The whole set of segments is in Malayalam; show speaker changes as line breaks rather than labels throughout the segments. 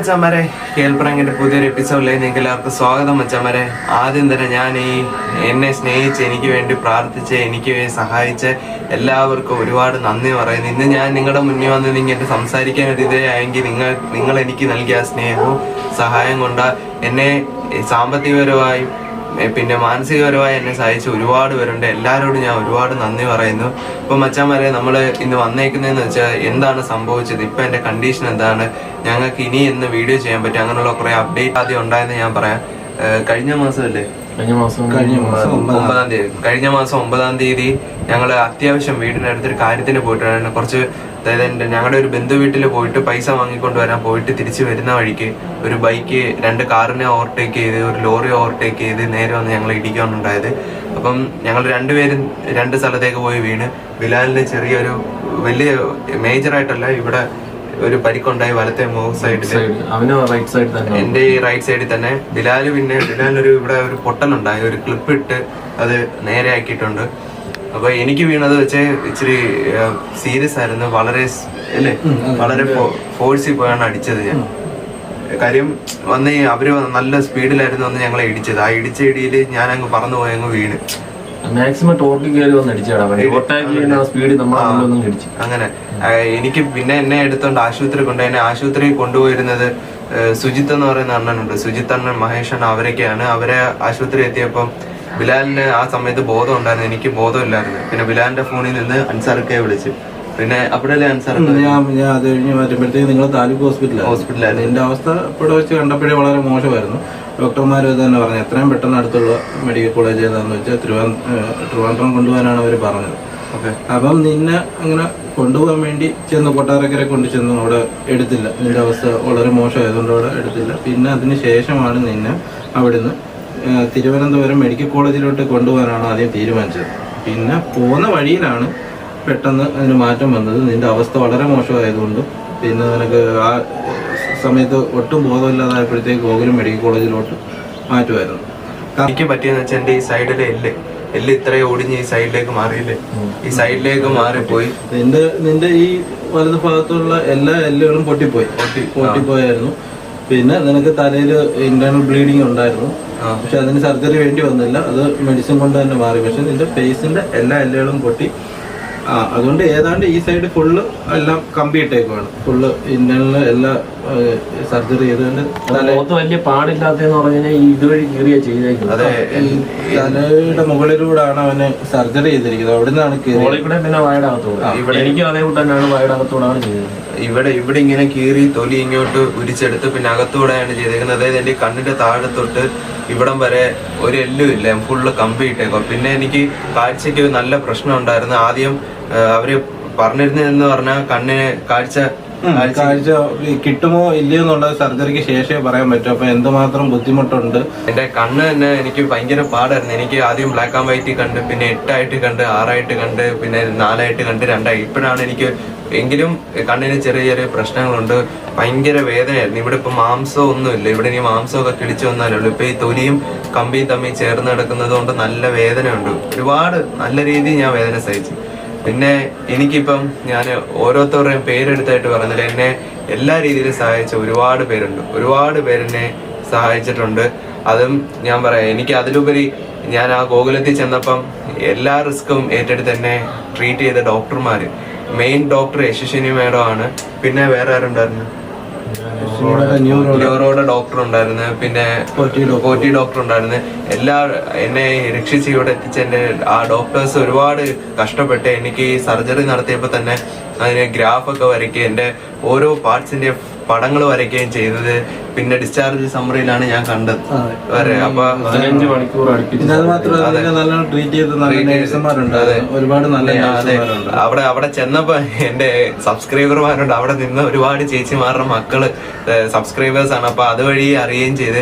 മച്ചാമാരെ കേൾപ്പറങ്ങിന്റെ പുതിയൊരു എപ്പിസോഡിലേക്ക് നിങ്ങൾക്ക് എല്ലാവർക്കും സ്വാഗതം മച്ചാമാരെ ആദ്യം തന്നെ ഞാൻ ഈ എന്നെ സ്നേഹിച്ച് എനിക്ക് വേണ്ടി പ്രാർത്ഥിച്ച് എനിക്ക് സഹായിച്ച എല്ലാവർക്കും ഒരുപാട് നന്ദി പറയുന്നു. ഇന്ന് ഞാൻ നിങ്ങളുടെ മുന്നിൽ വന്ന് നിങ്ങൾക്ക് സംസാരിക്കാൻ ഒരു ഇതേയായെങ്കിൽ നിങ്ങൾ നിങ്ങൾ എനിക്ക് നൽകിയ സ്നേഹവും സഹായം കൊണ്ട് എന്നെ സാമ്പത്തികപരമായും പിന്നെ മാനസികപരമായി എന്നെ സഹായിച്ച ഒരുപാട് പേരുണ്ട്. എല്ലാവരോടും ഞാൻ ഒരുപാട് നന്ദി പറയുന്നു. ഇപ്പൊ മച്ചാമാരെ നമ്മൾ ഇന്ന് വന്നേക്കുന്നതെന്ന് വെച്ചാൽ എന്താണ് സംഭവിച്ചത്? ഇപ്പൊ എന്റെ കണ്ടീഷൻ എന്താണ്? ഞങ്ങൾക്ക് ഇനി എന്ന് വീഡിയോ ചെയ്യാൻ പറ്റും. അങ്ങനെയുള്ള കുറെ അപ്ഡേറ്റ് ആദ്യം ഉണ്ടായെന്ന് ഞാൻ പറയാം. കഴിഞ്ഞ മാസം മാസമല്ലേ?
കഴിഞ്ഞ മാസം
കഴിഞ്ഞ മാസം
ഒമ്പതാം തീയതി. കഴിഞ്ഞ മാസം ഒമ്പതാം തീയതി ഞങ്ങൾ അത്യാവശ്യം വീടിനടുത്തൊരു കാര്യത്തിന് പോയിട്ടാണ്. കുറച്ച് അതായത് എന്റെ ഞങ്ങളുടെ ഒരു ബന്ധു വീട്ടിൽ പോയിട്ട് പൈസ വാങ്ങിക്കൊണ്ട് വരാൻ പോയിട്ട് തിരിച്ചു വരുന്ന വഴിക്ക് ഒരു ബൈക്ക് രണ്ട് കാറിനെ ഓവർടേക്ക് ചെയ്ത് ഒരു ലോറി ഓവർടേക്ക് ചെയ്ത് നേരെ വന്ന് ഞങ്ങൾ ഇടിക്കാനുണ്ടായത്. അപ്പം ഞങ്ങൾ രണ്ടുപേരും രണ്ട് സ്ഥലത്തേക്ക് പോയി വീണ്. ബിലാലിന് ചെറിയൊരു വലിയ മേജറായിട്ടല്ല ഇവിടെ ഒരു പരിക്കുണ്ടായി വലത്തെ മൂവ് സൈഡിൽ
സൈഡ് അവന് റൈറ്റ് സൈഡ് തന്നെ
എന്റെ ഈ റൈറ്റ് സൈഡിൽ തന്നെ ബിലാൽ പിന്നെ ബിലാലൊരു ഇവിടെ ഒരു പൊട്ടലുണ്ടായി ഒരു ക്ലിപ്പ് ഇട്ട് അത് നേരെ ആക്കിയിട്ടുണ്ട്. അപ്പൊ എനിക്ക് വീണത് വെച്ച് ഇച്ചിരി സീരിയസ് ആയിരുന്നു. വളരെ അല്ലേ? വളരെ ഫോഴ്സിൽ പോയാണ് അടിച്ചത് ഞാൻ. കാര്യം വന്ന് അവർ നല്ല സ്പീഡിലായിരുന്നു വന്ന് ഞങ്ങളെ ഇടിച്ചത്. ആ ഇടിച്ച ഇടിയിൽ ഞാൻ അങ്ങ് പറന്നു പോയി അങ്ങ് വീണ്.
മാക്സിമം ടോർക്കിൽ കയറി വന്ന് അടിച്ചാടാ സ്പീഡ് നമ്മളൊന്നും ഇടിച്ചു.
അങ്ങനെ. എനിക്ക് പിന്നെ എന്നെ എടുത്തോണ്ട് ആശുപത്രി കൊണ്ട് എന്നെ ആശുപത്രിയിൽ കൊണ്ടുപോയിരുന്നത് സുജിത്ത് എന്ന് പറയുന്ന അണ്ണനുണ്ട്. സുജിത്ത് അണ്ണൻ മഹേഷ് അണ്ണൻ അവരൊക്കെയാണ്. അവരെ ആശുപത്രി എത്തിയപ്പം ബിലാലിന് ആ സമയത്ത് ബോധം ഉണ്ടായിരുന്നു. എനിക്ക് ബോധമില്ലായിരുന്നു പിന്നെ ബിലാലിന്റെ ഫോണിൽ നിന്ന് അൻസാർക്കെ വിളിച്ച്. പിന്നെ അപ്പോഴല്ലേ അൻസാർ
ഞാൻ ഞാൻ അത് കഴിഞ്ഞ് വരുമ്പോഴത്തേക്ക് നിങ്ങൾ താലൂക്ക് ഹോസ്പിറ്റലാണ്
ഹോസ്പിറ്റലായിരുന്നു
എന്റെ അവസ്ഥ ഇവിടെ വെച്ച് കണ്ടപ്പോഴേ വളരെ മോശമായിരുന്നു. ഡോക്ടർമാർ ഇത് തന്നെ പറഞ്ഞു. എത്രയും പെട്ടെന്ന് അടുത്തുള്ള മെഡിക്കൽ കോളേജ് ഏതാണെന്ന് വെച്ചാൽ തിരുവനന്തപുരം ട്രിവാൻഡ്രം കൊണ്ടുപോകാനാണ് അവർ പറഞ്ഞത്.
ഓക്കെ.
അപ്പം നിന്നെ അങ്ങനെ കൊണ്ടുപോകാൻ വേണ്ടി ചെന്ന് കൊട്ടാരക്കര കൊണ്ട് ചെന്ന് അവിടെ എടുത്തില്ല. നിന്റെ അവസ്ഥ വളരെ മോശമായതുകൊണ്ട് അവിടെ എടുത്തില്ല. പിന്നെ അതിന് ശേഷമാണ് നിന്നെ അവിടുന്ന് തിരുവനന്തപുരം മെഡിക്കൽ കോളേജിലോട്ട് കൊണ്ടുപോകാനാണ് ആദ്യം തീരുമാനിച്ചത്. പിന്നെ പോകുന്ന വഴിയിലാണ് പെട്ടെന്ന് അതിന് മാറ്റം വന്നത്. നിന്റെ അവസ്ഥ വളരെ മോശമായതുകൊണ്ടും പിന്നെ നിനക്ക് ആ സമയത്ത് ഒട്ടും ബോധമില്ലാതായപ്പോഴത്തേക്ക് ഗോകുലം മെഡിക്കൽ കോളേജിലോട്ട് മാറ്റുമായിരുന്നു.
എനിക്ക് പറ്റിയെന്ന് വെച്ചാൽ എന്റെ ഈ സൈഡിലെ എല്ല് എല്ല് ഇത്രയും ഒടിഞ്ഞ് ഈ സൈഡിലേക്ക് മാറിയില്ലേ? ഈ സൈഡിലേക്ക് മാറിപ്പോയി.
നിന്റെ നിന്റെ ഈ വലത് ഭാഗത്തുള്ള എല്ലാ എല്ലുകളും പൊട്ടിപ്പോയി.
പൊട്ടി
പൊട്ടിപ്പോയായിരുന്നു. പിന്നെ നിനക്ക് തലയിൽ ഇന്റേണൽ ബ്ലീഡിങ് ഉണ്ടായിരുന്നു. പക്ഷെ അതിന് സർജറി വേണ്ടി വന്നില്ല. അത് മെഡിസിൻ കൊണ്ട് തന്നെ മാറി. പക്ഷെ നിന്റെ ഫേസിന്റെ എല്ലാ എല്ലുകളും പൊട്ടി. ആ അതുകൊണ്ട് ഏതാണ്ട് ഈ സൈഡ് ഫുള്ള് എല്ലാം കമ്പി ഇട്ടേക്കുവാണ്. ഫുള്ള് ഇന്റേണൽ എല്ലാ സർജറി ചെയ്തുകൊണ്ട്
മുഖത്ത് വലിയ പാടില്ലാത്തെന്ന് പറഞ്ഞാൽ ഈ ഇതുവഴി കീറിയാ ചെയ്തേക്കുന്നത്.
അതെ
തലയുടെ മുകളിലൂടെയാണ് അവന് സർജറി ചെയ്തിരിക്കുന്നത്. അവിടെ നിന്നാണ്
പിന്നെ വായുടെ അകത്തോടെ എനിക്കും അതേ കൂട്ടാണ് തന്നെയാണ് വായുടെ അകത്തോടാണ് ചെയ്തത്.
ഇവിടെ ഇവിടെ ഇങ്ങനെ കീറി തൊലി ഇങ്ങോട്ട് ഉരിച്ചെടുത്ത് പിന്നെ അകത്തൂടെയാണ് ചെയ്തേക്കുന്നത്. അതായത് എന്റെ കണ്ണിന്റെ താഴെ തൊട്ട് ഇവിടം വരെ ഒരു എല്ലും ഇല്ല. ഫുള്ള് കമ്പി ഇട്ടേക്കും പിന്നെ എനിക്ക് കാഴ്ചക്ക് നല്ല പ്രശ്നം ഉണ്ടായിരുന്നു. ആദ്യം അവർ പറഞ്ഞിരുന്നതെന്ന് പറഞ്ഞാൽ കണ്ണിന് കാഴ്ച
കാഴ്ച കിട്ടുമോ ഇല്ലയോ എന്നുള്ളത് സർജറിക്ക് ശേഷമേ പറയാൻ പറ്റൂ. അപ്പൊ എന്തുമാത്രം ബുദ്ധിമുട്ടുണ്ട്?
എന്റെ കണ്ണ് തന്നെ എനിക്ക് ഭയങ്കര പാടായിരുന്നു. എനിക്ക് ആദ്യം ബ്ലാക്ക് ആൻഡ് വൈറ്റ് കണ്ട് പിന്നെ എട്ടായിട്ട് കണ്ട് ആറായിട്ട് കണ്ട് പിന്നെ നാലായിട്ട് കണ്ട് രണ്ടായി. ഇപ്പോഴാണ് എനിക്ക് എങ്കിലും കണ്ണിന് ചെറിയ ചെറിയ പ്രശ്നങ്ങളുണ്ട്. ഭയങ്കര വേദനയായിരുന്നു. ഇവിടെ ഇപ്പൊ മാംസം ഒന്നുമില്ല. ഇവിടെ ഇനി മാംസമൊക്കെ കിടിച്ചു വന്നാലേ ഉള്ളൂ. ഇപ്പൊ ഈ തൊലിയും കമ്പിയും തമ്മിൽ ചേർന്ന് കിടക്കുന്നത് കൊണ്ട് നല്ല വേദനയുണ്ട്. ഒരുപാട് നല്ല രീതിയിൽ ഞാൻ വേദന സഹിച്ചു. പിന്നെ എനിക്കിപ്പം ഞാൻ ഓരോരുത്തരുടെയും പേരെടുത്തായിട്ട് പറഞ്ഞില്ല എന്നെ എല്ലാ രീതിയിലും സഹായിച്ച ഒരുപാട് പേരുണ്ട്. ഒരുപാട് പേരെന്നെ സഹായിച്ചിട്ടുണ്ട്. അതും ഞാൻ പറയാം എനിക്ക് അതിലുപരി ഞാൻ ആ ഗോകുലത്തിൽ ചെന്നപ്പം എല്ലാ റിസ്ക്കും ഏറ്റെടുത്ത് എന്നെ ട്രീറ്റ് ചെയ്ത ഡോക്ടർമാർ മെയിൻ ഡോക്ടർ യശസ്വിനി മേഡം ആണ്. പിന്നെ വേറെ ആരുണ്ടായിരുന്നു? ന്യൂറോയുടെ ഡോക്ടർ ഉണ്ടായിരുന്നു. പിന്നെ
പോറ്റി ഡോക്ടർ.
ഉണ്ടായിരുന്നു. എല്ലാ എന്നെ രക്ഷിച്ച് ഇവിടെ എത്തിച്ച എന്റെ ആ ഡോക്ടേഴ്സ് ഒരുപാട് കഷ്ടപ്പെട്ട് എനിക്ക് ഈ സർജറി നടത്തിയപ്പോൾ തന്നെ അതിന് ഗ്രാഫൊക്കെ വരയ്ക്കുക എന്റെ ഓരോ പാർട്സിന്റെ പടങ്ങൾ വരയ്ക്കുകയും ചെയ്തത്. പിന്നെ ഡിസ്ചാർജ് സമ്മറിയിലാണ് ഞാൻ കണ്ടത്. വരെ. അപ്പൊ
പതിനഞ്ച് മണിക്കൂർ അടുപ്പിച്ച്
പിന്നെ അത് മാത്രമല്ല നിന്നെ നല്ലോണം ട്രീറ്റ് ചെയ്ത് നല്ല നേഴ്സുമാരുണ്ട്. ഒരുപാട് നല്ല
അതെ അവിടെ അവിടെ ചെന്നപ്പോ എന്റെ സബ്സ്ക്രൈബർമാരുണ്ട് അവിടെ നിന്ന് ഒരുപാട് ചേച്ചിമാരുടെ മക്കൾ സബ്സ്ക്രൈബേഴ്സ് ആണ്. അപ്പൊ അതുവഴി അറിയുകയും ചെയ്ത്.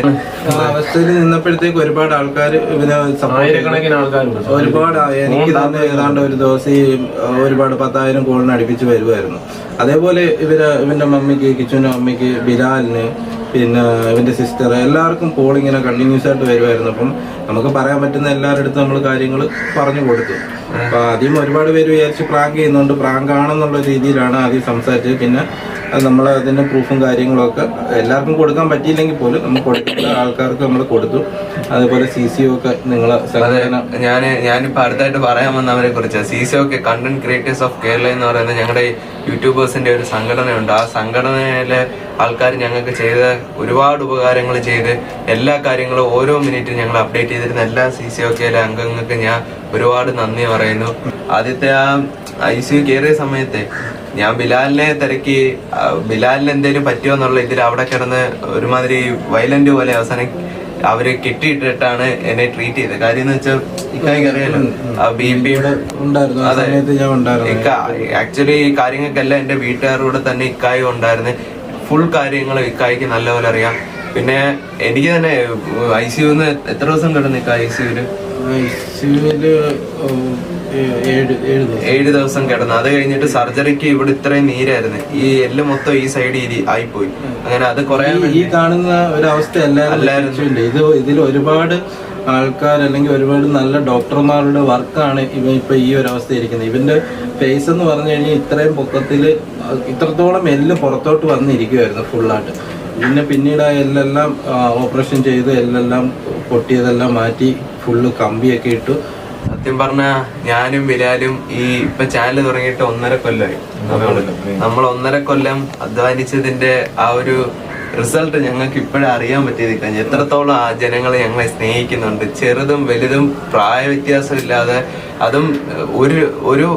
അവസ്ഥയിൽ നിന്നപ്പോഴത്തേക്ക് ഒരുപാട് ആൾക്കാർ ഇവനെ സപ്പോർട്ട്
ആയിരക്കണക്കിന് ആൾക്കാരുണ്ട്.
ഒരുപാട് എനിക്ക് തന്നെ ഏതാണ്ട് ഒരു ദിവസം ഈ ഒരുപാട് പത്തായിരം കോളിന് അടുപ്പിച്ച് വരുമായിരുന്നു അതേപോലെ ഇവർ ഇവന്റെ മമ്മിക്ക് കിച്ചുവിന്റെ മമ്മിക്ക് ബിലാലിന് പിന്നെ ഇവന്റെ സിസ്റ്റർ എല്ലാവർക്കും കോൾ ഇങ്ങനെ കണ്ടിന്യൂസ് ആയിട്ട് വരുമായിരുന്നു അപ്പം നമുക്ക് പറയാൻ പറ്റുന്ന എല്ലാവരുടെ അടുത്ത് നമ്മൾ കാര്യങ്ങൾ പറഞ്ഞു കൊടുത്തു. അപ്പൊ ആദ്യം ഒരുപാട് പേര് വിചാരിച്ച് പ്രാങ്ക് ചെയ്യുന്നുണ്ട്. പ്രാങ്ക് ആണെന്നുള്ള രീതിയിലാണ് ആദ്യം സംസാരിച്ചത്. പിന്നെ നമ്മൾ അതിന് പ്രൂഫും കാര്യങ്ങളൊക്കെ എല്ലാവർക്കും കൊടുക്കാൻ പറ്റിയില്ലെങ്കിൽ പോലും നമ്മൾ കൊടുക്കുന്ന ആൾക്കാർക്ക് നമ്മൾ കൊടുത്തു. അതുപോലെ സി സി ഒക്കെ നിങ്ങൾ
ഞാൻ ഞാനിപ്പോൾ അടുത്തായിട്ട് പറയാൻ വന്നവരെ കുറിച്ച്. സി സി ഒക്കെ കണ്ടന്റ് ക്രിയേറ്റേഴ്സ് ഓഫ് കേരള എന്ന് പറയുന്നത് ഞങ്ങളുടെ യൂട്യൂബേഴ്സിന്റെ ഒരു സംഘടനയുണ്ട്. ആ സംഘടനയിലെ ആൾക്കാർ ഞങ്ങൾക്ക് ചെയ്ത ഒരുപാട് ഉപകാരങ്ങൾ ചെയ്ത് എല്ലാ കാര്യങ്ങളും ഓരോ മിനിറ്റും ഞങ്ങൾ അപ്ഡേറ്റ് ചെയ്തിരുന്ന എല്ലാ സി സി ഒക്കെയിലെ അംഗങ്ങൾക്ക് ഞാൻ ഒരുപാട് നന്ദി പറയുന്നു. ആദ്യത്തെ ആ ഐ സി യു കയറിയ സമയത്ത് ഞാൻ ബിലാലിനെ തിരക്കി ബിലാലിന് എന്തെങ്കിലും പറ്റുമോ എന്നുള്ള ഇതിൽ അവിടെ കിടന്ന് ഒരുമാതിരി വയലന്റ് പോലെ അവസാനം അവർ കെട്ടിയിട്ടിട്ടാണ് എന്നെ ട്രീറ്റ് ചെയ്തത്. കാര്യം എന്ന് വെച്ചാൽ ഇക്കായിക്ക് അറിയാലോ അതെ. ആക്ച്വലി ഈ കാര്യങ്ങൾക്കെല്ലാം എന്റെ വീട്ടുകാരോട് തന്നെ ഇക്കായും ഉണ്ടായിരുന്നു. ഫുൾ കാര്യങ്ങൾ ഇക്കായിക്ക് നല്ലപോലെ അറിയാം. പിന്നെ എനിക്ക് തന്നെ ഐ സിയുന്ന് എത്ര ദിവസം കിടന്നു ഇക്ക ഐ
സിയുൽ ഏഴ് ദിവസം.
കിടന്നു. അത് കഴിഞ്ഞിട്ട് സർജറിക്ക് ഇവിടെ ഇത്രയും നീരായിരുന്നു. ഈ എല്ല് മൊത്തം ഈ സൈഡ് ആയിപ്പോയി. അങ്ങനെ അത് കുറെ
ഈ- കാണുന്ന ഒരവസ്ഥ
അല്ലായിരുന്നു.
ഇത് ഇതിൽ ഒരുപാട് ആൾക്കാർ അല്ലെങ്കിൽ ഒരുപാട് നല്ല ഡോക്ടർമാരുടെ വർക്കാണ് ഇവൻ ഇപ്പൊ ഈ ഒരു അവസ്ഥ ഇരിക്കുന്നത്. ഇവന്റെ ഫേസ് എന്ന് പറഞ്ഞു കഴിഞ്ഞാൽ ഇത്രയും പൊക്കത്തിൽ ഇത്രത്തോളം എല്ല് പുറത്തോട്ട് വന്നിരിക്കുമായിരുന്നു ഫുള്ളായിട്ട് പിന്നെ പിന്നീട് ആ എല്ലെല്ലാം ഓപ്പറേഷൻ ചെയ്ത് എല്ലെല്ലാം പൊട്ടിയതെല്ലാം മാറ്റി ഫുള്ള് കമ്പിയൊക്കെ ഇട്ടു.
സത്യം പറഞ്ഞ ഞാനും ബിലാലും ഈ ഇപ്പൊ ചാനൽ തുടങ്ങിയിട്ട് ഒന്നര കൊല്ലമായി നമ്മൾ ഒന്നര കൊല്ലം അധ്വാനിച്ചതിന്റെ ആ ഒരു റിസൾട്ട് ഞങ്ങൾക്ക് ഇപ്പോഴും അറിയാൻ പറ്റിയത് എത്രത്തോളം ആ ജനങ്ങൾ ഞങ്ങളെ സ്നേഹിക്കുന്നുണ്ട്. ചെറുതും വലുതും പ്രായ വ്യത്യാസമില്ലാതെ അതും ഒരു ഒരു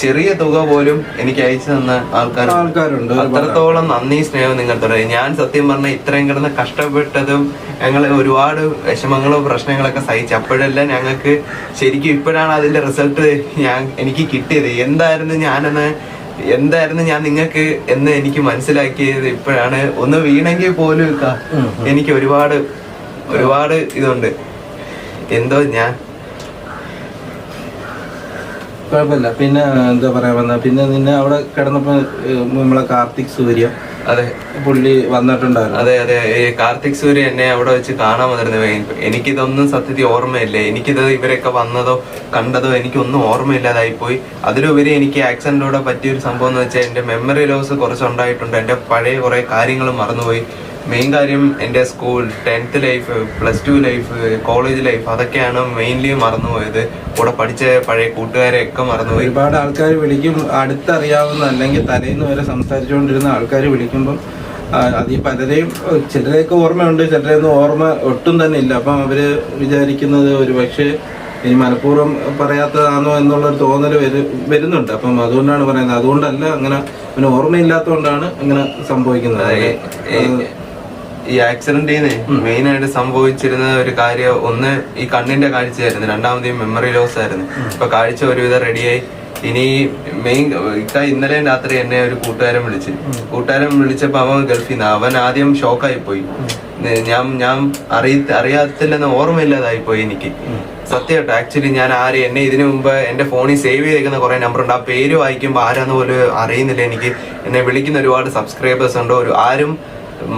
ചെറിയ തുക പോലും എനിക്ക് അയച്ചു തന്ന ആൾക്കാർ
ആൾക്കാരുണ്ട്.
അത്രത്തോളം നന്ദി സ്നേഹം നിങ്ങൾ തുടങ്ങി ഞാൻ സത്യം പറഞ്ഞ ഇത്രയും കിടന്ന് കഷ്ടപ്പെട്ടതും ഞങ്ങൾ ഒരുപാട് വിഷമങ്ങളും പ്രശ്നങ്ങളൊക്കെ സഹിച്ചു അപ്പോഴെല്ലാം ഞങ്ങൾക്ക് ശരിക്കും ഇപ്പോഴാണ് അതിന്റെ റിസൾട്ട് ഞാൻ എനിക്ക് കിട്ടിയത്. എന്തായിരുന്നു ഞാനെന്ന് എന്തായിരുന്നു ഞാൻ നിങ്ങൾക്ക് എന്ന് എനിക്ക് മനസ്സിലാക്കിയത് ഇപ്പോഴാണ്. ഒന്ന് വീണെങ്കിൽ പോലും എനിക്ക് ഒരുപാട് ഒരുപാട് ഇതുണ്ട്. എന്തോ ഞാൻ
കുഴപ്പമില്ല. പിന്നെ എന്താ പറയാ വന്ന? പിന്നെ നിന്നെ അവിടെ കിടന്നപ്പോ നമ്മളെ കാർത്തിക് സൂര്യ
അതെ.
പുള്ളി വന്നിട്ടുണ്ടായിരുന്നു.
അതെ അതെ. ഈ കാർത്തിക് സൂര്യ എന്നെ അവിടെ വെച്ച് കാണാൻ വന്നിരുന്നു. എനിക്കിതൊന്നും സത്യത്തിൽ ഓർമ്മയില്ല. എനിക്കിത് ഇവരൊക്കെ വന്നതോ കണ്ടതോ എനിക്കൊന്നും ഓർമ്മയില്ലാതായി പോയി. അതിലുപരി എനിക്ക് ആക്സിഡന്റിലൂടെ പറ്റിയ ഒരു സംഭവം എന്ന് വെച്ചാൽ എന്റെ മെമ്മറി ലോസ് കുറച്ചുണ്ടായിട്ടുണ്ട്. എന്റെ പഴയ കുറെ കാര്യങ്ങൾ മറന്നുപോയി. മെയിൻ കാര്യം എന്റെ school tenth life plus two life college life അതൊക്കെയാണ് മെയിൻലി മറന്നുപോയത്. കൂടെ പഠിച്ച പഴയ കൂട്ടുകാരെയൊക്കെ മറന്നുപോയി.
ഒരുപാട് ആൾക്കാർ വിളിക്കും അടുത്തറിയാവുന്ന അല്ലെങ്കിൽ തലേന്ന് വരെ സംസാരിച്ചുകൊണ്ടിരുന്ന ആൾക്കാർ വിളിക്കുമ്പം അതിൽ പലരെയും ചിലരെയൊക്കെ ഓർമ്മയുണ്ട് ചിലരെയൊന്നും ഓർമ്മ ഒട്ടും തന്നെ ഇല്ല. അപ്പം അവർ വിചാരിക്കുന്നത് ഒരു പക്ഷേ ഇനി മനഃപൂർവം പറയാത്തതാണോ എന്നുള്ളൊരു തോന്നൽ വരു വരുന്നുണ്ട്. അപ്പം അതുകൊണ്ടാണ് പറയുന്നത്. അതുകൊണ്ടല്ല അങ്ങനെ പിന്നെ ഓർമ്മയില്ലാത്തതുകൊണ്ടാണ് അങ്ങനെ സംഭവിക്കുന്നത്.
ഈ- ആക്സിഡന്റ് ആക്സിഡന്റിന് മെയിൻ ആയിട്ട് സംഭവിച്ചിരുന്ന ഒരു കാര്യം ഒന്ന് ഈ കണ്ണിന്റെ കാഴ്ചയായിരുന്നു. രണ്ടാമത് മെമ്മറി ലോസ് ആയിരുന്നു. ഇപ്പൊ കാഴ്ച ഒരുവിധം റെഡിയായി ഇനി മെയിൻ ഇക്ക ഇന്നലെ രാത്രി എന്നെ ഒരു കൂട്ടുകാരൻ വിളിച്ചു. കൂട്ടുകാരൻ വിളിച്ചപ്പോ അവൻ ഗൾഫിൽ നിന്ന് അവൻ ആദ്യം ഷോക്കായി പോയി. ഞാൻ ഞാൻ അറിയ അറിയാത്തില്ലെന്ന് ഓർമ്മയില്ലാതായി പോയി എനിക്ക്. സത്യമായിട്ട് ആക്ച്വലി ഞാൻ ആര് എന്നെ ഇതിനു മുമ്പ് എന്റെ ഫോണിൽ സേവ് ചെയ്തേക്കുന്ന കുറെ നമ്പർ ഉണ്ട്. ആ പേര് വായിക്കുമ്പോൾ ആരാന്ന് പോലും അറിയുന്നില്ല എനിക്ക്. എന്നെ വിളിക്കുന്ന ഒരുപാട് സബ്സ്ക്രൈബേഴ്സ് ഉണ്ട്? ഒരു ആരും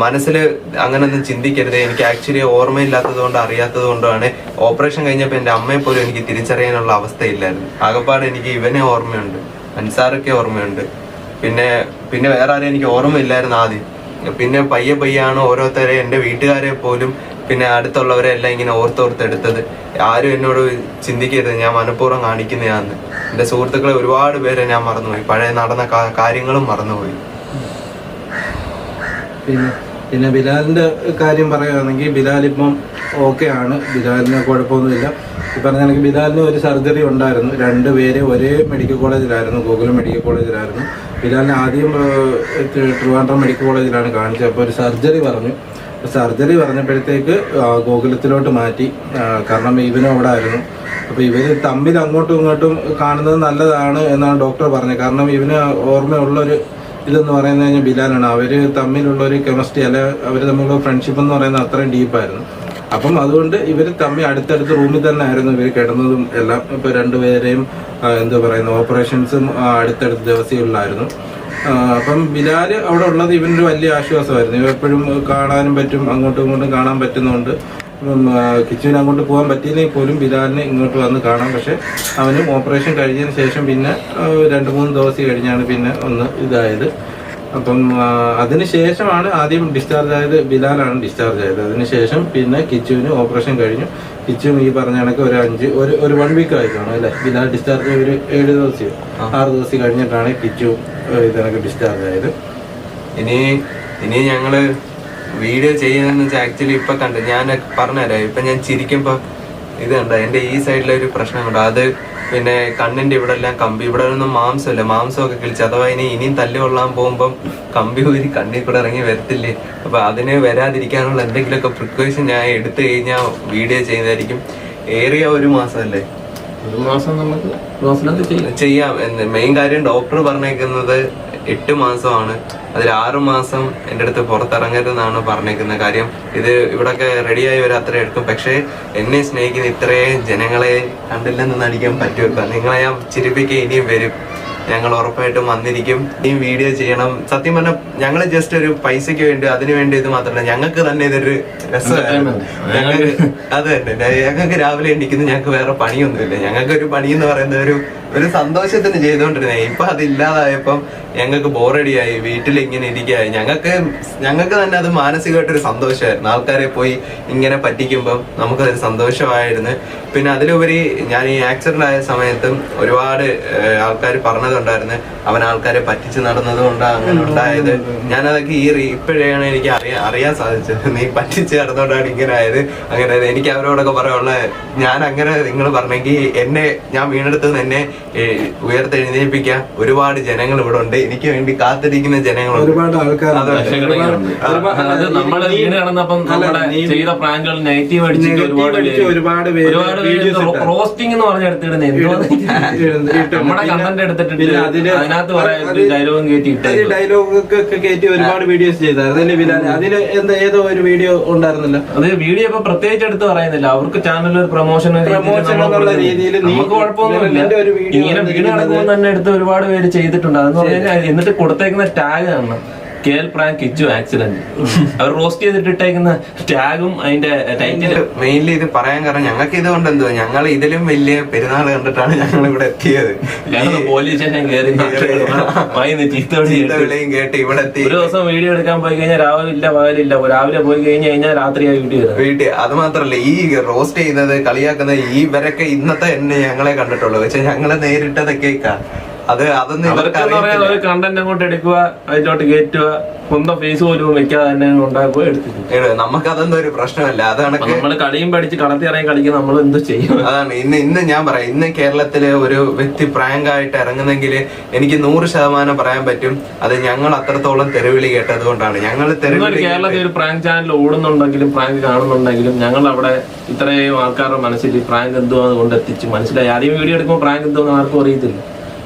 മനസ്സിൽ അങ്ങനൊന്നും ചിന്തിക്കരുത്. എനിക്ക് ആക്ച്വലി ഓർമ്മയില്ലാത്തത് കൊണ്ട് അറിയാത്തത് കൊണ്ടാണ് ഓപ്പറേഷൻ കഴിഞ്ഞപ്പോൾ എന്റെ അമ്മയെ പോലും എനിക്ക് തിരിച്ചറിയാനുള്ള അവസ്ഥയില്ലായിരുന്നു. ആകപ്പാട് എനിക്ക് ഇവനെ ഓർമ്മയുണ്ട് അൻസാറൊക്കെ ഓർമ്മയുണ്ട്. പിന്നെ പിന്നെ വേറെ ആരെയും എനിക്ക് ഓർമ്മയില്ലായിരുന്നു ആദ്യം. പിന്നെ പയ്യെ പയ്യാണ് ഓരോരുത്തരെ എന്റെ വീട്ടുകാരെ പോലും പിന്നെ അടുത്തുള്ളവരെ എല്ലാം ഇങ്ങനെ ഓർത്തോർത്തെടുത്തത് ആരും എന്നോട് ചിന്തിക്കരുത് ഞാൻ മനഃപൂർവം കാണിക്കുന്നതാന്ന് എന്റെ സുഹൃത്തുക്കളെ ഒരുപാട് പേരെ ഞാൻ മറന്നുപോയി. പഴയ നടന്ന കാര്യങ്ങളും മറന്നുപോയി.
പിന്നെ പിന്നെ ബിലാലിന്റെ കാര്യം പറയുകയാണെങ്കിൽ ബിലാൽ ഇപ്പം ഓക്കെ ആണ്. ബിലാലിന് കുഴപ്പമൊന്നുമില്ല. ഈ പറഞ്ഞ കണക്ക് ബിലാലിന് ഒരു സർജറി ഉണ്ടായിരുന്നു. രണ്ട് പേര് ഒരേ മെഡിക്കൽ കോളേജിലായിരുന്നു ഗോകുലം മെഡിക്കൽ കോളേജിലായിരുന്നു ബിലാലിന് ആദ്യം ട്രിവാൻഡ്രം മെഡിക്കൽ കോളേജിലാണ് കാണിച്ചത്. അപ്പോൾ ഒരു സർജറി പറഞ്ഞു. സർജറി പറഞ്ഞപ്പോഴത്തേക്ക് ഗോകുലത്തിലോട്ട് മാറ്റി. കാരണം ഇവനും അവിടെ ആയിരുന്നു. അപ്പോൾ ഇവർ തമ്മിൽ അങ്ങോട്ടും ഇങ്ങോട്ടും കാണുന്നത് നല്ലതാണ് എന്നാണ് ഡോക്ടർ പറഞ്ഞത്. കാരണം ഇവന് ഓർമ്മയുള്ളൊരു ഇതെന്ന് പറയുന്നത് കഴിഞ്ഞാൽ ബിലാലാണ്. അവർ തമ്മിലുള്ള ഒരു കെമിസ്ട്രി അല്ലെ അവർ തമ്മിലുള്ള ഫ്രണ്ട്ഷിപ്പ് എന്ന് പറയുന്നത് അത്രയും ഡീപ്പായിരുന്നു അപ്പം അതുകൊണ്ട് ഇവർ തമ്മിൽ അടുത്തടുത്ത് റൂമിൽ തന്നെ ആയിരുന്നു ഇവർ കിടന്നതും എല്ലാം. ഇപ്പൊ രണ്ടുപേരെയും എന്താ പറയുന്ന ഓപ്പറേഷൻസും അടുത്തടുത്ത് ദിവസങ്ങളിലായിരുന്നു. അപ്പം ബിലാൽ അവിടെ ഉള്ളത് ഇവനൊരു വലിയ ആശ്വാസമായിരുന്നു. ഇവ എപ്പോഴും കാണാനും പറ്റും അങ്ങോട്ടും ഇങ്ങോട്ടും കാണാൻ പറ്റുന്നതുകൊണ്ട് കിച്ചുവിന് അങ്ങോട്ട് പോകാൻ പറ്റിയില്ലെങ്കിൽ പോലും ബിലാലിനെ ഇങ്ങോട്ട് വന്ന് കാണാം. പക്ഷെ അവന് ഓപ്പറേഷൻ കഴിഞ്ഞതിന് ശേഷം പിന്നെ രണ്ട് മൂന്ന് ദിവസം കഴിഞ്ഞാണ് പിന്നെ ഒന്ന് ഇതായത്. അപ്പം അതിന് ശേഷമാണ് ആദ്യം ഡിസ്ചാർജ് ആയത് ബിലാലാണ് ഡിസ്ചാർജ് ആയത്. അതിനുശേഷം പിന്നെ കിച്ചുവിന് ഓപ്പറേഷൻ കഴിഞ്ഞു. കിച്ചു ഈ പറഞ്ഞ കണക്ക് ഒരു അഞ്ച് ഒരു ഒരു വൺ വീക്ക് ആയിക്കാണ് അല്ലെ? ബിലാൽ ഡിസ്ചാർജ് ഒരു ഏഴ് ദിവസം ആറ് ദിവസം കഴിഞ്ഞിട്ടാണ് കിച്ചു ഇതിനൊക്കെ ഡിസ്ചാർജ് ആയത്.
ഇനി ഇനി ഞങ്ങൾ വീഡിയോ ചെയ്യുന്നതെന്ന് വെച്ചാൽ ആക്ച്വലി ഇപ്പൊ കണ്ട് ഞാൻ പറഞ്ഞുതരാം. ഇപ്പൊ ഞാൻ ചിരിക്കുമ്പോൾ ഇത് കണ്ട? എന്റെ ഈ സൈഡിലെ ഒരു പ്രശ്നമുണ്ട് അത് പിന്നെ കണ്ണിന്റെ ഇവിടെ എല്ലാം കമ്പി. ഇവിടെ ഒന്നും മാംസമല്ല? മാംസമൊക്കെ കിളിച്ച്. അഥവാ ഇനി ഇനിയും തല്ല് കൊള്ളാൻ പോകുമ്പം കമ്പി ഊരി കണ്ണിൽ കൂടെ ഇറങ്ങി വരത്തില്ലേ? അപ്പൊ അതിന് വരാതിരിക്കാനുള്ള എന്തെങ്കിലുമൊക്കെ പ്രിക്കോഷൻ ഞാൻ എടുത്തു കഴിഞ്ഞാൽ വീഡിയോ ചെയ്യുന്നതായിരിക്കും. ഏറിയ ഒരു മാസമല്ലേ?
ഒരു മാസം നമുക്ക് ചെയ്യാം?
ചെയ്യാം. എന്ന് മെയിൻ കാര്യം ഡോക്ടർ പറഞ്ഞേക്കുന്നത് എട്ട് മാസമാണ്. അതിൽ ആറ് മാസം എന്റെ അടുത്ത് പുറത്തിറങ്ങരുതെന്നാണ് പറഞ്ഞേക്കുന്നത്. കാര്യം ഇത് ഇവിടൊക്കെ റെഡിയായി വരെ അത്ര എടുക്കും. പക്ഷേ എന്നെ സ്നേഹിക്കുന്ന ഇത്രയും ജനങ്ങളെ കണ്ടില്ലെന്ന് നടിക്കാൻ പറ്റുമല്ലോ നിങ്ങളെ ഞാൻ ചിരിപ്പിക്കുക ഇനിയും വരും. ഞങ്ങൾ ഉറപ്പായിട്ടും വന്നിരിക്കും. ഈ വീഡിയോ ചെയ്യണം. സത്യം പറഞ്ഞാൽ ഞങ്ങൾ ജസ്റ്റ് ഒരു പൈസയ്ക്ക് വേണ്ടി അതിനു വേണ്ടി ഇത് മാത്രമല്ല ഞങ്ങൾക്ക് തന്നെ ഇതൊരു രസമായിരുന്നു. ഞങ്ങൾക്ക് അത് തന്നെ. ഞങ്ങൾക്ക് രാവിലെ എണീക്കുന്ന ഞങ്ങൾക്ക് വേറെ പണിയൊന്നുമില്ല. ഞങ്ങൾക്ക് ഒരു പണി എന്ന് പറയുന്ന ഒരു ഒരു സന്തോഷത്തിന് ചെയ്തുകൊണ്ടിരുന്നേ. ഇപ്പൊ അതില്ലാതായപ്പം ഞങ്ങൾക്ക് ബോറടിയായി വീട്ടിൽ ഇങ്ങനെ ഇരിക്കായി ഞങ്ങൾക്ക് ഞങ്ങൾക്ക് തന്നെ അത് മാനസികമായിട്ടൊരു സന്തോഷമായിരുന്നു. ആൾക്കാരെ പോയി ഇങ്ങനെ പറ്റിക്കുമ്പം നമുക്കതൊരു സന്തോഷമായിരുന്നു. പിന്നെ അതിലുപരി ഞാൻ ഈ ആക്സിഡന്റ് ആയ സമയത്തും ഒരുപാട് ആൾക്കാർ പറഞ്ഞതുണ്ടായിരുന്നു. അവൻ ആൾക്കാരെ പറ്റിച്ച് നടന്നത് കൊണ്ടാണ് അങ്ങനെ ഉണ്ടായത്. ഞാനതൊക്കെ ഈ ഇപ്പോഴാണ് എനിക്ക് അറിയാൻ അറിയാൻ സാധിച്ചത്. നീ പറ്റിച്ച് നടന്നുകൊണ്ടാണ് ഇങ്ങനെ ആയത്. അങ്ങനെ എനിക്ക് അവരോടൊക്കെ പറയാനുള്ള ഞാൻ അങ്ങനെ നിങ്ങൾ പറഞ്ഞെങ്കിൽ എന്നെ ഞാൻ വീണെടുത്ത് എന്നെ ഉയർത്തെഴുന്നേൽപ്പിക്കാൻ ഒരുപാട് ജനങ്ങൾ ഇവിടെ ഉണ്ട്. എനിക്ക് വേണ്ടി കാത്തിരിക്കുന്ന ജനങ്ങൾ
ഒരുപാട് ആൾക്കാർ
കിടന്നപ്പം ചെയ്ത പ്രാങ്കുകൾ നെഗറ്റീവ് അടിച്ചിട്ട് ഒരുപാട്
അടിച്ച് ഒരുപാട്
റോസ്റ്റിംഗ് എന്ന് പറഞ്ഞ എടുത്തിടുന്ന എന്തോ നമ്മുടെ കണ്ടന്റ് എടുത്തിട്ട് അതിനകത്ത് പറയാൻ ഡയലോഗും കയറ്റി ഇട്ടേ
ഡയലോഗ് ഒക്കെ കയറ്റി ഒരുപാട് വീഡിയോസ് ചെയ്തായിരുന്നു അല്ലേ ബിലാൽ അതിൽ എന്താ ഏതോ ഒരു വീഡിയോ ഉണ്ടായിരുന്നില്ല?
അത് വീഡിയോ ഇപ്പൊ പ്രത്യേകിച്ച് എടുത്ത് പറയുന്നില്ല. അവർക്ക് ചാനലിൽ പ്രൊമോഷൻ
പ്രൊമോഷൻ എന്നുള്ള രീതിയിൽ
നമുക്ക് കുഴപ്പമൊന്നുമില്ല.
ഒരു video
ഇങ്ങനെ വീട് നടക്കുമ്പോൾ തന്നെ എടുത്ത് ഒരുപാട് പേര് ചെയ്തിട്ടുണ്ട്. അതെന്ന് പറഞ്ഞു കഴിഞ്ഞാൽ എന്നിട്ട് കൊടുത്തേക്കുന്ന ടാഗ് കാണണം. K L prank Kichu accident. അവർ റോസ്റ്റ് ചെയ്തിട്ട് ഇട്ടേക്കുന്ന ടാഗും അതിന്റെ ടൈറ്റിലും.
മെയിൻലി ഇത് പറയാൻ കാരണം ഞങ്ങൾക്ക് ഇതുകൊണ്ട് എന്തോ ഞങ്ങൾ ഇതിലും വലിയ പെരുന്നാൾ കണ്ടിട്ടാണ് ഞങ്ങൾ ഇവിടെ എത്തിയത്
ഞങ്ങൾ പോലീസ് സ്റ്റേഷൻ കയറി
വിളിയും കേട്ട്. ഇവിടെ എത്തി.
ഒരു ദിവസം വീഡിയോ എടുക്കാൻ പോയി കഴിഞ്ഞാൽ രാവിലെ ഇല്ല പകലില്ല രാവിലെ പോയി കഴിഞ്ഞ് കഴിഞ്ഞാൽ രാത്രിയായി വീട്ടിൽ വരും.
വീട്ടിൽ അത് മാത്രല്ല ഈ റോസ്റ്റ് ചെയ്യുന്നത് കളിയാക്കുന്നത് ഈ ഇവരൊക്കെ ഇന്നത്തെ എന്നെ ഞങ്ങളെ കണ്ടിട്ടുള്ളൂ. പക്ഷെ ഞങ്ങളെ നേരിട്ടതൊക്കെ അത് അതൊന്നും ഇവർക്ക്
കണ്ടന്റ് അങ്ങോട്ട് എടുക്കുക അതിലോട്ട് കയറ്റുക സ്വന്തം ഫേസ് പോലും വെക്കാതെ തന്നെ ഉണ്ടാക്കുക എടുത്തിട്ട്
നമുക്കതൊന്നും ഒരു പ്രശ്നമല്ല. അതാണ്
നമ്മൾ കളിയും പഠിച്ച് കടത്തി ഇറങ്ങി കളിക്കുന്ന നമ്മൾ എന്ത് ചെയ്യും?
അതാണ്. ഇന്ന് ഇന്ന് ഞാൻ പറയാം. ഇന്ന് കേരളത്തിലെ ഒരു വ്യക്തി പ്രാങ്ക് ആയിട്ട് ഇറങ്ങുന്നെങ്കിൽ എനിക്ക് നൂറ് ശതമാനം പറയാൻ പറ്റും. അത് ഞങ്ങൾ അത്രത്തോളം തെരുവിളി കേട്ടത് കൊണ്ടാണ്. ഞങ്ങൾ തെരുവിളി
കേരളത്തിൽ ഒരു പ്രാങ്ക് ചാനൽ ഓടുന്നുണ്ടെങ്കിലും പ്രാങ്ക് കാണുന്നുണ്ടെങ്കിലും ഞങ്ങൾ അവിടെ ഇത്രയും ആൾക്കാരുടെ മനസ്സിൽ പ്രാങ്ക് എന്തുവാന്ന് കൊണ്ടെത്തിച്ച് മനസ്സിലായി. ആദ്യം വീഡിയോ എടുക്കുമ്പോൾ പ്രാങ്ക് എന്തുവാന്ന് ആർക്കും അറിയത്തില്ല.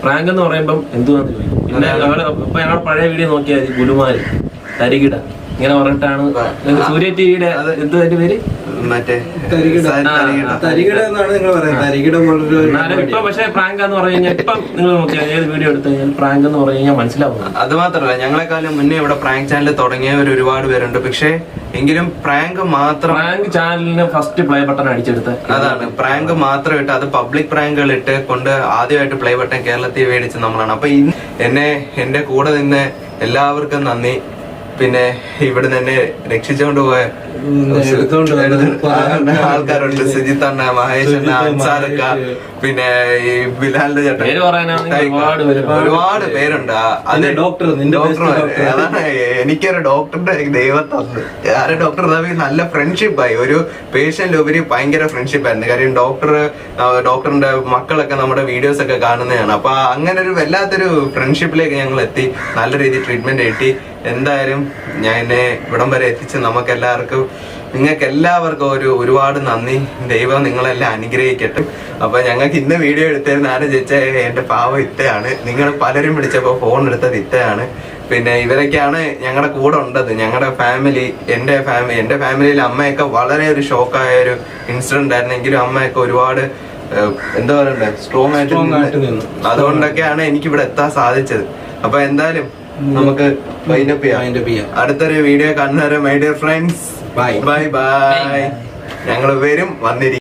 പ്രാങ്ക് എന്ന് പറയുമ്പം എന്തുവാന്ന് ചോദിക്കും. പിന്നെ ഞങ്ങൾ ഇപ്പൊ ഞങ്ങളുടെ പഴയ വീഡിയോ നോക്കിയാൽ മതി ഗുലുമാരി തരികിട. ഇങ്ങനെ പറഞ്ഞിട്ടാണ്. സൂര്യ ടിവിയുടെ എന്ത് അതിന്റെ പേര്?
മറ്റേ
ഇപ്പൊ പക്ഷേ പ്രാങ്ക് എന്ന് പറഞ്ഞു കഴിഞ്ഞാൽ ഇപ്പം നിങ്ങൾ നോക്കിയാൽ ഏത് വീഡിയോ എടുത്തു കഴിഞ്ഞാൽ പ്രാങ്ക് എന്ന് പറഞ്ഞു കഴിഞ്ഞാൽ മനസ്സിലാവും
അത് മാത്രല്ല ഞങ്ങളെക്കാളും മുന്നേ ഇവിടെ പ്രാങ്ക് ചാനൽ തുടങ്ങിയവർ ഒരുപാട് പേരുണ്ട്. പക്ഷേ എങ്കിലും പ്രാങ്ക് മാത്രം
പ്രാങ്ക് ചാനലിന് ഫസ്റ്റ് പ്ലേ ബട്ടൺ അടിച്ചെടുത്ത്.
അതാണ്. പ്രാങ്ക് മാത്രം ഇട്ട് അത് പബ്ലിക് പ്രാങ്കുകൾ ഇട്ട് കൊണ്ട് ആദ്യമായിട്ട് പ്ലേ ബട്ടൺ കേരളത്തിൽ മേടിച്ച് നമ്മളാണ്. അപ്പൊ എന്നെ എന്റെ കൂടെ നിന്ന് എല്ലാവർക്കും നന്ദി. പിന്നെ ഇവിടെ നിന്നെ രക്ഷിച്ചുകൊണ്ട് പോയ ആൾക്കാരുണ്ട്. സുജിത്ത് അണ്ണ മഹേഷ് അണ്ണ അൻസാറക്ക പിന്നെ ഈ ബിലാലിന്റെ ചേട്ടൻ.
ഒരുപാട് പേര്
ഒരുപാട് പേരുണ്ട്. അതെ
ഡോക്ടർ,
ഡോക്ടർ. അതാണ് എനിക്കൊരു ഡോക്ടറുടെ ദൈവത്തന്ന് തന്നു ആരെ ഡോക്ടർ തമ്മിൽ നല്ല ഫ്രണ്ട്ഷിപ്പായി ഒരു പേഷ്യന്റ് ഉപരി ഭയങ്കര ഫ്രണ്ട്ഷിപ്പ് ആയിരുന്നു. കാര്യം ഡോക്ടർ ഡോക്ടറിന്റെ മക്കളൊക്കെ നമ്മുടെ വീഡിയോസ് ഒക്കെ കാണുന്നതാണ്. അപ്പൊ അങ്ങനെ ഒരു വല്ലാത്തൊരു ഫ്രണ്ട്ഷിപ്പിലേക്ക് ഞങ്ങൾ എത്തി. നല്ല രീതിയിൽ ട്രീറ്റ്മെന്റ് കിട്ടി. എന്തായാലും ഞാൻ എന്നെ ഇവിടം വരെ എത്തിച്ച് നമുക്ക് എല്ലാവർക്കും നിങ്ങൾക്ക് എല്ലാവർക്കും ഒരു ഒരുപാട് നന്ദി. ദൈവം നിങ്ങളെല്ലാം അനുഗ്രഹിക്കട്ടെ. അപ്പൊ ഞങ്ങൾക്ക് ഇന്ന് വീഡിയോ എടുത്തിരുന്ന ആരും ചോദിച്ചാൽ എന്റെ പാവം ഇത്തയാണ്. നിങ്ങൾ പലരും വിളിച്ചപ്പോ ഫോൺ എടുത്തത് ഇത്തയാണ്. പിന്നെ ഇവരൊക്കെയാണ് ഞങ്ങളുടെ കൂടെ ഉണ്ടത് ഞങ്ങളുടെ ഫാമിലി എന്റെ ഫാമിലി എന്റെ ഫാമിലിയിൽ അമ്മയൊക്കെ വളരെ ഒരു ഷോക്കായ ഒരു ഇൻസിഡന്റ് ആയിരുന്നെങ്കിലും അമ്മയൊക്കെ ഒരുപാട് എന്താ പറയണ്ടേ സ്ട്രോങ് ആയിട്ട്. അതുകൊണ്ടൊക്കെയാണ് എനിക്ക് ഇവിടെ എത്താൻ സാധിച്ചത്. അപ്പൊ എന്തായാലും നമുക്ക് വൈൻഡപ്പ് ചെയ്യാം. അടുത്തൊരു വീഡിയോ കാണുന്നവരെ my dear friends
Bye.
Bye bye ഞങ്ങൾ വരും വന്നിരിക്കും.